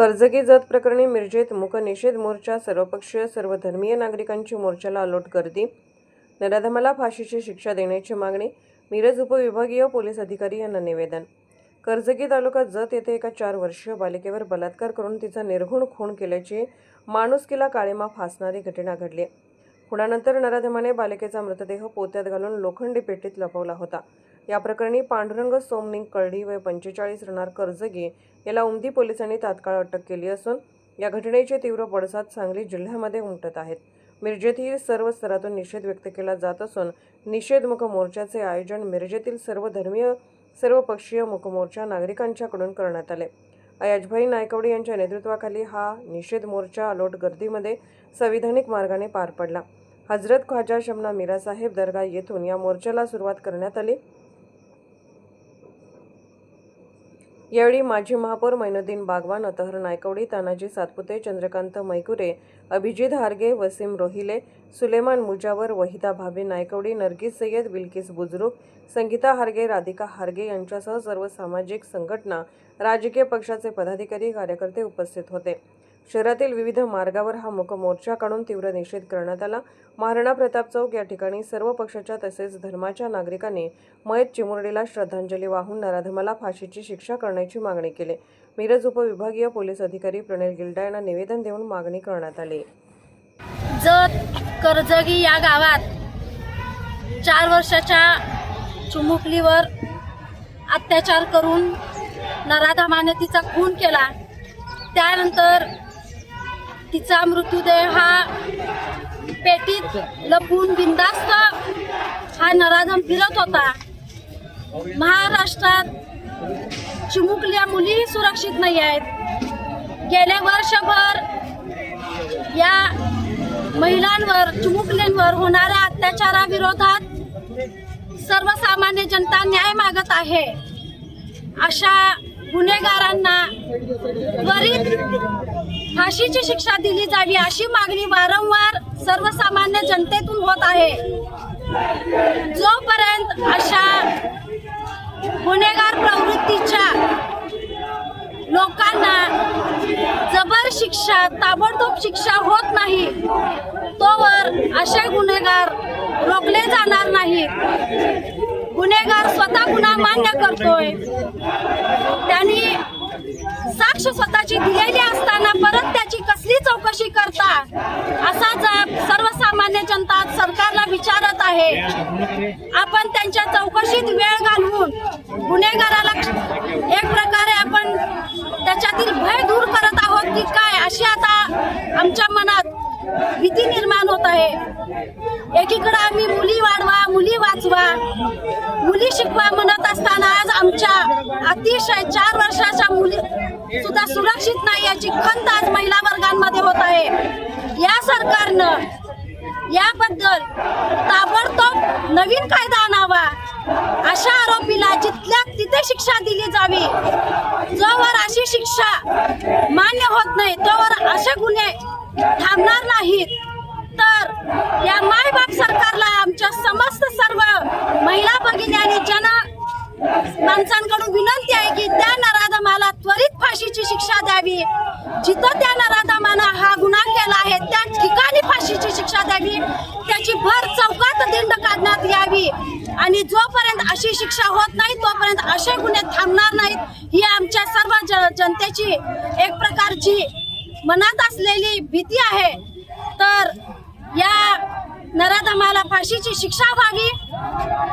कर्जगी जत प्रकरणी मिरजेत मुकनिषेध मोर्चा सर्वपक्षीय सर्वधर्मीय नागरिकांची मोर्चाला अलोट गर्दी. नराधमाला फाशीची शिक्षा देण्याची मागणी मिरज उपविभागीय पोलीस अधिकारी यांना निवेदन. कर्जगी तालुका जत येथे एका चार वर्षीय बालिकेवर बलात्कार करून तिचा निर्घुण खून केल्याची माणुसकीला काळीमा फासणारी घटना घडली. खुणानंतर नराधमाने बालिकेचा मृतदेह पोत्यात घालून लोखंडी पेटीत लपवला होता. या प्रकरणी पांडुरंग सोमनिंग कळडी वय पंचेचाळीस राहणार कर्जगी याला उमदी पोलिसांनी तात्काळ अटक केली असून या घटनेचे तीव्र पडसाद सांगली जिल्ह्यामध्ये उमटत आहेत. मिरजेतही सर्व स्तरातून निषेध व्यक्त केला जात असून निषेधमुख मोर्चाचे आयोजन मिरजेतील सर्व धर्मीय सर्वपक्षीय मुखमोर्चा नागरिकांच्याकडून करण्यात आले. अयाजभाई नायकवडे यांच्या नेतृत्वाखाली हा निषेध मोर्चा अलोट गर्दीमध्ये संविधानिक मार्गाने पार पडला. हजरत ख्वाजा शमना मीरासाहेब दर्गा येथून या मोर्चाला सुरुवात करण्यात आली. यावेळी माजी महापौर मैनुद्दीन बागवान अतहर नायकवडी तानाजी सातपुते चंद्रकांत मैकुरे अभिजित हारगे वसीम रोहिले सुलेमान मुजावर वहिदा भाबे नायकवडी नरगिस सय्यद बिल्किस बुजरुक संगीता हारगे राधिका हारगे यांच्यासह सर्व सामाजिक संघटना राजकीय पक्षाचे पदाधिकारी कार्यकर्ते उपस्थित होते. शहरातील विविध मार्गावर हा मुक मोर्चा काढून तीव्र निषेध करण्यात आला. महाराणा प्रताप चौक या ठिकाणी सर्व पक्षाच्या तसेच धर्माच्या नागरिकांनी मयत चिमुरडीला श्रद्धांजली वाहून नराधमाला फाशीची शिक्षा करण्याची मागणी केली. मिरज उपविभागीय पोलीस अधिकारी प्रणय गिल्डा यांना निवेदन देऊन मागणी करण्यात आली. जत कर्जगी या गावात चार वर्षाच्या चुमुकलीवर अत्याचार करून नराधमाने तिचा खून केला. त्यानंतर तिचा मृत्यूदेह हा पेटीत लपून बिंदास्त हा नराधम फिरत होता. महाराष्ट्रात चिमुकल्या मुलीही सुरक्षित नाही आहेत. गेले वर्षभर या महिलांवर चिमुकल्यांवर होणाऱ्या अत्याचाराविरोधात सर्वसामान्य जनता न्याय मागत आहे. अशा गुन्हेगारांना फाशीची शिक्षा दिली जावी अशी मागणी वारंवार सर्वसामान्य जनतेतून होत आहे. जोपर्यंत अशा गुन्हेगार प्रवृत्तीच्या लोकांना जबर शिक्षा ताबडतोब शिक्षा होत नाही तोवर असे गुन्हेगार रोखले जाणार नाहीत गुन्हेगार स्वतः गुन्हा मान्य करतोय. त्यांनी साक्ष स्वतःची दिलेली असताना परत त्याची कसली चौकशी करता असा जाब सर्वसामान्य जनता सरकारला विचारत आहे आपण त्यांच्या चौकशीत वेळ घालवून गुन्हेगाराला एक प्रकारे आपण त्याच्यातील भय दूर करत आहोत की काय? अशी आता आमच्या मनात भीती निर्माण होत आहे. एकीकडे आम्ही मुली वाढवा मुली वाचवा मुली शिकवा म्हणत असताना आज आमच्या अतिशय चार वर्षाच्या मुली सुद्धा सुरक्षित नाही याची खंत आज महिला वर्गांमध्ये होत आहे. या सरकारनं याबद्दल ताबडतोब नवीन कायदा आणावा अशा आरोपीला जिथल्या तिथे शिक्षा दिली जावी जोवर अशी शिक्षा मान्य होत नाही तोवर असे गुन्हे थांबणार नाहीत. तर या मायबाप सरकारला आमच्या समस्त सर्व महिला भगिनी आणि जन माणसांकडून विनंती आहे की त्या नराधमाला त्वरित फाशीची शिक्षा द्यावी. जिथं त्या नराधमानं हा गुन्हा केला आहे त्या ठिकाणी फाशीची शिक्षा द्यावी. त्याची भर चौकात दिंड काढण्यात यावी. आणि जोपर्यंत अशी शिक्षा होत नाही तोपर्यंत असे गुन्हे थांबणार नाहीत ही आमच्या सर्व जनतेची एक प्रकारची मनात असलेली भीती आहे. तर या नराधमाला फाशीची शिक्षा व्हावी.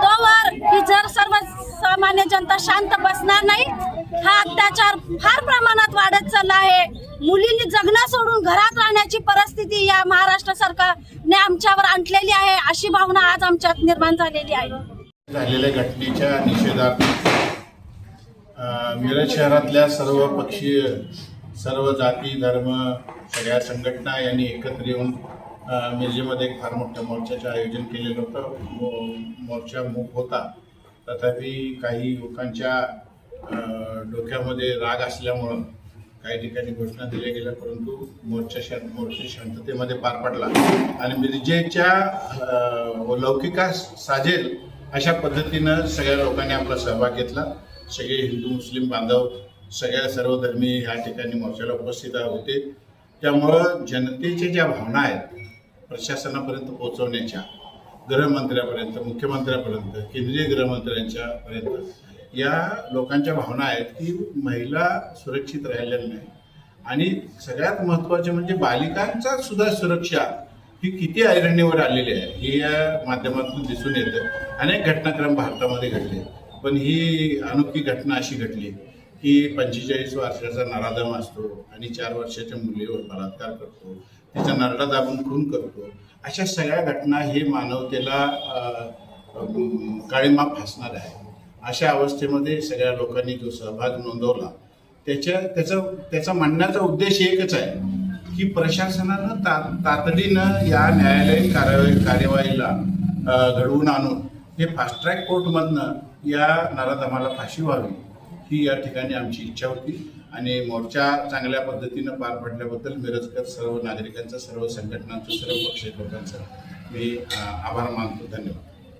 तोवर ही जर सर्वसामान्य जनता शांत बसणार नाही हा अत्याचार फार प्रमाणात वाढत चालला आहे. मुलींनी जगणं सोडून घरात राहण्याची परिस्थिती या महाराष्ट्र सरकारने आमच्यावर आणलेली आहे अशी भावना आज आमच्यात निर्माण झालेली आहे. झालेल्या घटनेच्या निषेधार्थ मिरज शहरातल्या सर्व पक्षीय सर्व जाती धर्म सगळ्या संघटना यांनी एकत्र येऊन मिरजेमध्ये एक फार मोठ्या मोर्चाचं आयोजन केलेलं होतं. मो- मोर्चा मूक होता. तथापि काही लोकांच्या डोक्यामध्ये राग असल्यामुळं काही ठिकाणी घोषणा दिल्या गेल्या परंतु मोर्चा शांत मोर्चा शांततेमध्ये पार पडला. आणि मिरजेच्या अ, लौकिकास साजेल अशा पद्धतीनं सगळ्या लोकांनी आपला सहभाग घेतला. सगळे हिंदू मुस्लिम बांधव सगळ्या सर्वधर्मी या ठिकाणी मोर्चाला उपस्थित होते. त्यामुळं जनतेच्या ज्या भावना आहेत प्रशासनापर्यंत पोहोचवण्याच्या गृहमंत्र्यापर्यंत मुख्यमंत्र्यापर्यंत केंद्रीय गृहमंत्र्यांच्या पर्यंत या लोकांच्या भावना आहेत की महिला सुरक्षित राहिलेल्या नाही आणि सगळ्यात महत्त्वाचे म्हणजे बालिकांचा सुद्धा सुरक्षा ही किती ऐरणीवर आलेली आहे हे या माध्यमातून दिसून येतं. अनेक घटनाक्रम भारतामध्ये घडले पण ही अनोखी घटना अशी घडली की पंचेचाळीस वर्षाचा नराधम असतो आणि चार वर्षाच्या मुलीवर बलात्कार करतो तिचा नरडा दाबून खून करतो अशा सगळ्या घटना हे मानवतेला अं, काळीमा फासणार आहे. अशा अवस्थेमध्ये सगळ्या लोकांनी जो सहभाग नोंदवला त्याच्या त्याचा त्याचा म्हणण्याचा उद्देश एकच आहे की प्रशासनानं ता तातडीनं या न्यायालयीन कार्यवाही कार्यवाहीला घडवून आणून हे फास्ट ट्रॅक कोर्टमधनं या नराधमाला फाशी व्हावी. ही या ठिकाणी आमची इच्छा होती. आणि मोर्चा चांगल्या पद्धतीनं पार पडल्याबद्दल मिरजकर सर्व नागरिकांचं सर्व संघटनांचं सर्व पक्ष लोकांचं मी आभार मानतो. धन्यवाद.